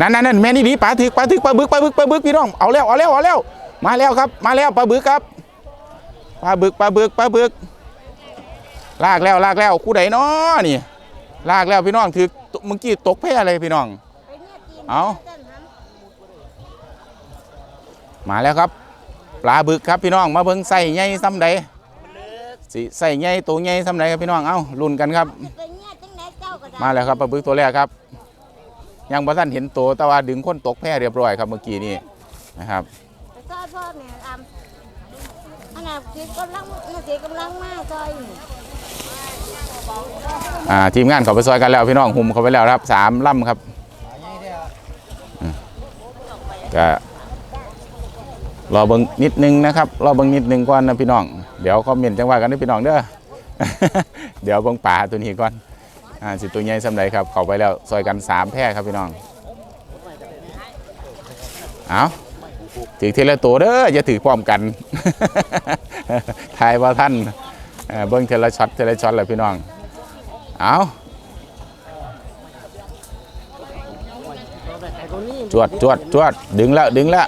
นั่นนั่นนั่นแม่นี่ดีปลาถึกปลาถึกปลาบึกปลาบึกปลาบึกพี่น้องเอาแล้วเอาแล้วเอาแล้วมาแล้วครับ มาแล้วปลาบึกครับปลาบึกปลาบึกปลาบึก ลากแล้วลากแล้วคู่ใดน้อนี่ลากแล้วพี่น้องถือเมื่อกี้ตกแพ้อะไรพี่น้อง เอามาแล้วครับ ปลาบึกครับพี่น้องมาเบิ่งใส่ใหญ่ซ้ำใดสิใส่ใหญ่ตัวใหญ่ซ้ำใดครับพี่น้องเอ้าลุ้นกันครับ มาแล้วครับปลาบึกตัวแรกครับ ยังบ่ทันเห็นตัวแต่ว่าดึงคนตกแพ้เรียบร้อยครับเมื่อกี้นี่นะครับซอยพ่อเนี่ยอำอันนั้นคือกำลังน่าเสียกำลังมากซอยนี่อ่าทีมงานเขาไปซอยกันแล้วพี่น้องหุ่มเขาไปแล้วครับสามลำครับอืมก็รอเบิ่งนิดนึงนะครับรอเบิ่งนิดนึงก่อนนะพี่น้อง เดี๋ยวคอมเมนต์จังว่ากันนะพี่น้องเด้อ เดี๋ยวเบิ่งป่าตัวนี้ก่อน อ่าสิตัวใหญ่สำใดครับเข้าไปแล้วซอยกันสามแพร่ครับพี่น้องเอาถือทีละตัวเด้ออย่าถือพร้อมกันทายว่าท่านเบิ่งเทีละช็อตเทีละช็อตเลยพี่น้องเอาจวดจวดจวดดึงแล้วดึงแล้ว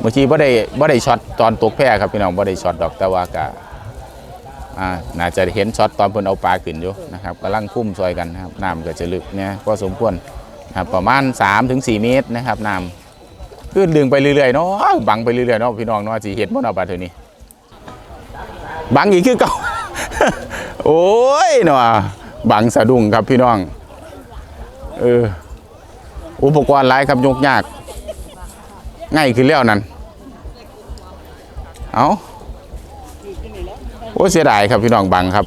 เมื่อกี้บ่ได้บ่ได้ช็อตตอนตกแพร่ครับพี่น้องบ่ได้ช็อตดอกแต่ว่ากะ อ่าน่าจะเห็นช็อตตอนเพิ่นเอาปลาขึ้นอยู่นะครับกำลังคุ้มซอยกันนะครับน้ำก็จะลึกเนี่ยพอสมควรนะครับประมาณ 3-4 เมตรนะครับน้ำขึ้นดึงไปเรื่อยๆเนาะบังไปเรื่อยๆเนาะพี่น้องเนาะสิเห็นบ่เนาะบาดเทอนี้บังอีกคือเก่าโอ้ยเนาะบังสะดุ้งครับพี่น้องเอออุปกรณ์หลายครับยกยาก ง่ายขึ้นแล้วนั่นเอา โอ้เสียดายครับพี่น้องบังครับ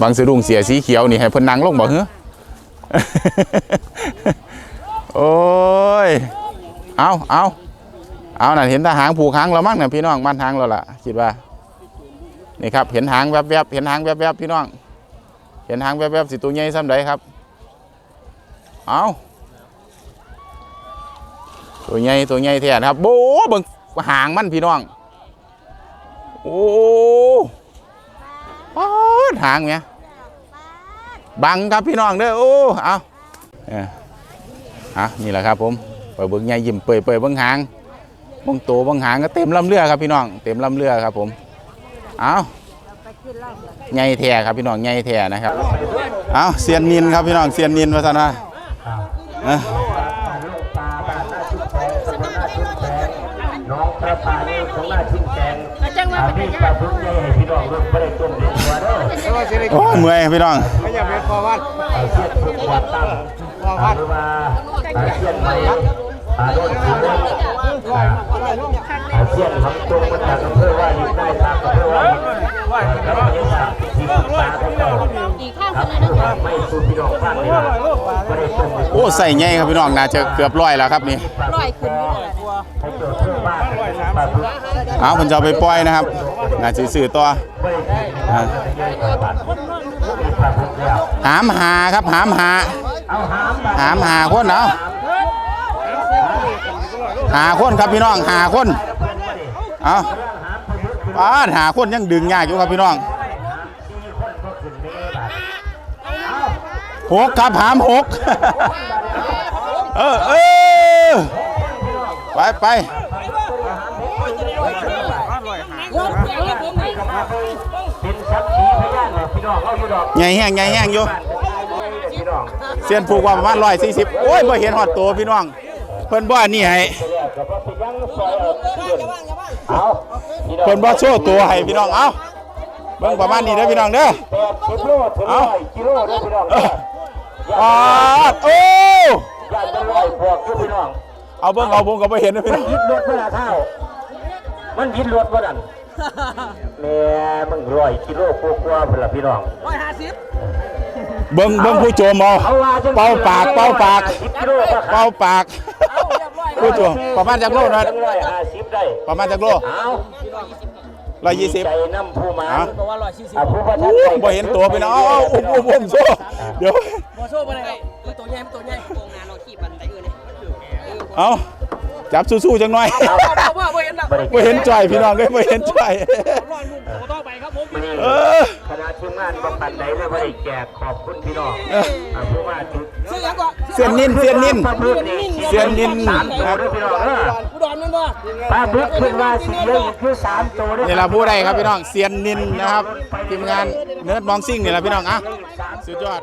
บังสะดุ้งเสียสีเขียวนี่ให้เพิ่นนั่งลงบ่เหรอโอ้ย เอาเอาเอานั่นเห็นทหางผูกหางแล้วมั้งน่ะพี่น้องมันหางแล้วล่ะคิดว่า นี่ครับเห็นหางแวบๆเห็นหางแวบๆพี่น้อง เห็นหางแวบๆสิตัวใหญ่ซ้ำใดครับ เอาตัวใหญ่ตัวใหญ่แท้นะครับโบ้เบิ่งหางมันพี่น้อง โอ้ ดหางเนี่ยบังครับพี่น้องเด้อโอ้เอาเอออะนี่แหละครับผมไปเบิ่งใหญ่ยิ้มเปื่อยเปื่อยเบิ่งหางเบิ่งตัวเบิ่งหางก็เต็มลำเรือครับพี่น้องเต็มลำเรือครับผมเอาไปขึ้นไล่ใหญ่แท้ครับพี่น้องใหญ่แท้นะครับเอาเซียนนินครับพี่น้องเซียนนินว่าซั่นว่าเอ้อ น้องพระปานี่ของหน้าชิ้นแกงอาพี่ปลาพึ่งใหญ่พี่น้องรุ่นไม่ได้ต้มเด็ดตัวเด้อโอ้ยเมื่อยพี่น้องไม่อยากเป็นพอวัดเสียดทุกวัดตั้งอาหรือว่าอาเสียดไป อาโดนชิ้นอาเสียนทำตรงมาจากอำเภอว่าดินได้ทางอำเภอว่าแล้วก็ยังจากที่ปลาทั้งเจ้าอีกข้างคครันบเลยนะไม่สูพี่น้องฟังเลยนะได้ต้มเด็ดโอ้ใส่ใหญ่ครับพี่น้องน่าจะเกือบร้อยแล้วครับนี่ร้อยขึ้นเอาผมจะไปปล่อยนะครับน่าจะซื้อต่ออ่าหามหาครับหามหาเอาหามหาคนเอาะ หาคนครับพี่น้องหาคนเอาป้าดหาคนยังดึงยากอยู่ครับพี่น้องหกครับหามหกเออเออไปไปเป็นสักขีพยานเลยพี่น้องเอาอยู่ดอกใหญ่แห้งใหญ่แห้งอยู่พี่น้องเสียนผูกว่าประมาณร้อยสี่สิบโอ้ยบ่เห็นหอดตัวพี่น้องเพิ่นบ่อันนี่ให้เอาพี่น้องเพิ่นบ่โชว์ตัวให้พี่น้องเอาเบิ่งประมาณนี้เด้อพี่น้องเด้อแปดสิโลถึงร้อยกิโลเด้อพี่น้องเออปาดโอ้ย่านเป็นร้อยพวกอยู่พี่น้องเอาเบิ่งเอาผมก็บ่เห็นนะพี่มัน้องยิดรถเมื่อเท่ามันยิดรถว่านั่นแม่มึงร้อยกิโลกว่าๆเพิ่นล่ะพี่น้องเบิ่งเบิ่งผู้โจมเอาเอาว่าป่าปาก เป่าปากสิบกิโลก็ขาดเป่าปาก ผู้โจมประมาณจักโลนะจังร้อยห้าสิบได้ประมาณจักโลเอาร้อยยี่สิบใจน้ำผู้หมาฮะอะผู้ประทัโอ้บใจบ่เห็นตัวพี่น้องเอาเอาอุ้มอุ้มอุ้มโซ่เดี๋ยวบ่โซ่บ่ได้มันตัวใหญ่มันตัวใหญ่โกงงานเราขี้ปันแต่อื่นนี่เอาจับสู้ๆจังหน่อยเอาว่าบ่เห็นดอกบ่เห็นจ่อยพี่น้องเอ้ยบ่เห็นจ่อย คณะทีมงานบำบัดใดไม่ได้แจกขอบคุณพี่น้องเอออะผู้มาถึงซื้อยังก่อนซื้เสียนนินเสียนนินปลาบึกนี่เสียนนินสามตัวด้วยพี่น้องเด้ออุดรนั่นบ่ปลาบึกขึ้นว่าสิเหลืออีกคือสามตัวด้วยนี่เราผู้ใดครับพี่น้องเสียนนินนะครับทีมงานเนิร์ดมองซิ่งนี่แหละพี่น้องอะสุดยอด